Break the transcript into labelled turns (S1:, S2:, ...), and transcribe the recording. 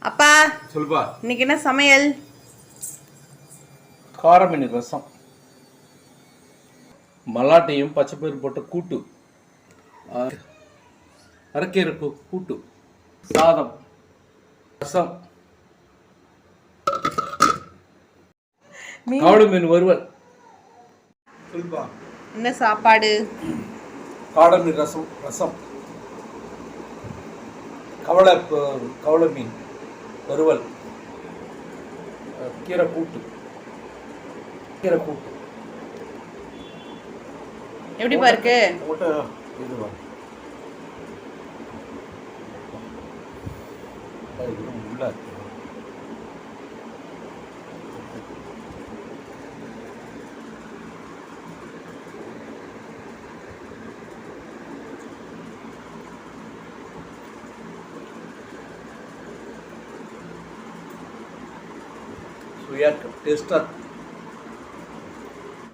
S1: அப்பா
S2: சொல்லுப்பா.
S1: இன்னைக்கு என்ன சமையல்?
S2: கார மீன் ரசம். மல்லாட்டையும் பச்சைப்பயிறு போட்ட கூட்டு. அ- அரைக்கீரை கூ- கூட்டு. சாதம். ரசம்.
S1: மீன்.
S2: கவளை மீன் வறுவல். சொல்லுப்பா.
S1: என்ன சாப்பாடு?
S2: காடை மீன் ரசம். ரசம் கவளை கவளை மீன். வறுவல் கீரை கூட்டு கீரை கூட்டு
S1: எப்படிப்பா இருக்கு?
S2: இதுவா क्रिया टेस्टर